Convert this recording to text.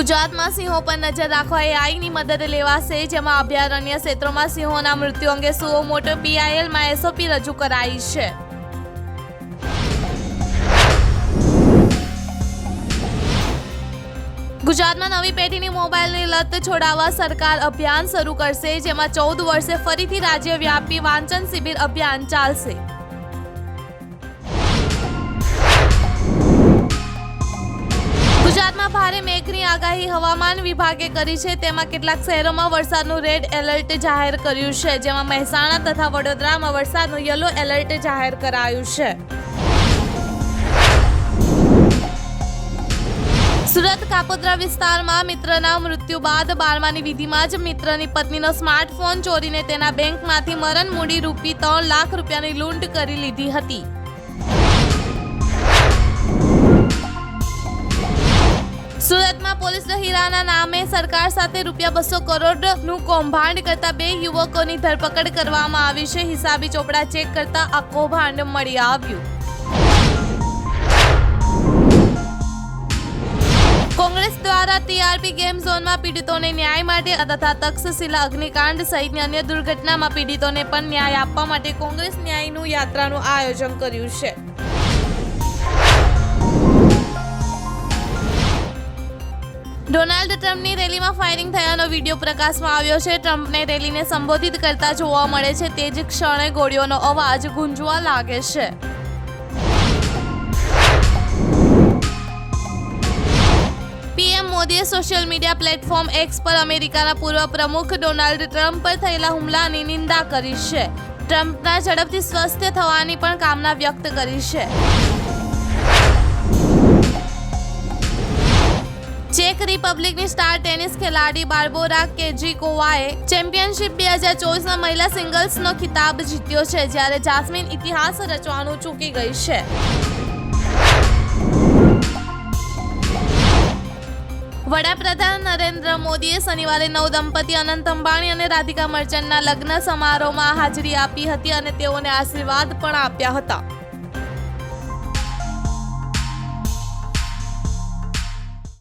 ગુજરાતમાં સિંહો પર નજર રાખવા એઆઈની મદદ લેવાશે, જેમાં અભયારણ્ય ક્ષેત્રોમાં સિંહોના મૃત્યુ અંગે સુઓ મોટો પીઆઈએલમાં એસઓપી રજૂ કરાઈ છે. ગુજરાતમાં નવી પેઢીની મોબાઈલની લત છોડાવવા સરકાર અભિયાન શરૂ કરશે, જેમાં ચૌદ વર્ષે ફરીથી રાજ્યવ્યાપી વાંચન શિબિર અભિયાન ચાલશે. ગુજરાતમાં ભારે મેઘની આગાહી હવામાન વિભાગે કરી છે. તેમાં કેટલાક શહેરોમાં વરસાદનું રેડ એલર્ટ જાહેર કર્યું છે, જેમાં મહેસાણા તથા વડોદરામાં વરસાદનું યલો એલર્ટ જાહેર કરાયું છે. સુરત કાપોદ્રા વિસ્તારમાં મિત્રના મૃત્યુ બાદ બારમાની વિધિમાં જ મિત્રની પત્નીનો સ્માર્ટફોન ચોરીને તેના બેંકમાંથી મરણ મૂડી રૂપી ત્રણ લાખ રૂપિયાની લૂંટ કરી લીધી હતી. પોલીસ હીરાના નામે સરકાર સાથે રૂપિયા બસો કરોડનું કૌભાંડ કરતા બે યુવકોની ધરપકડ કરવામાં આવી છે. હિસાબી ચોપડા ચેક કરતા આ કૌભાંડ મળી આવ્યું. કોંગ્રેસ દ્વારા ટીઆરપી ગેમ ઝોનમાં પીડિતોને ન્યાય માટે તથા તક્ષશિલા અગ્નિકાંડ સહિતની અન્ય દુર્ઘટનામાં પીડિતોને પણ ન્યાય આપવા માટે કોંગ્રેસ ન્યાયનું યાત્રાનું આયોજન કર્યું છે. ડોનાલ્ડ ટ્રમ્પની રેલીમાં ફાયરિંગ થયાનો વીડિયો પ્રકાશમાં આવ્યો છે. ટ્રમ્પને રેલીને સંબોધિત કરતા જોવા મળે છે તે જ ક્ષણે ગોળીઓનો અવાજ ગુંજવા લાગે છે. પીએમ મોદીએ સોશિયલ મીડિયા પ્લેટફોર્મ એક્સ પર અમેરિકાના પૂર્વ પ્રમુખ ડોનાલ્ડ ટ્રમ્પ પર થયેલા હુમલાની નિંદા કરી છે. ટ્રમ્પના ઝડપથી સ્વસ્થ થવાની પણ કામના વ્યક્ત કરી છે. ચેક રિપબ્લિકની સ્ટાર ટેનિસ ખેલાડી બાર્બોરા કેજિકોવાએ ચેમ્પિયનશિપ બે હજાર ચોવીસના મહિલા સિંગલ્સનો ખિતાબ જીત્યો છે, જ્યારે જાસ્મીન ઇતિહાસ રચવાનું ચૂકી ગઈ છે. વડાપ્રધાન નરેન્દ્ર મોદીએ શનિવારે નવ દંપતી અનંત અંબાણી અને રાધિકા મર્ચન્ટના લગ્ન સમારોહમાં હાજરી આપી હતી અને તેઓને આશીર્વાદ પણ આપ્યા હતા.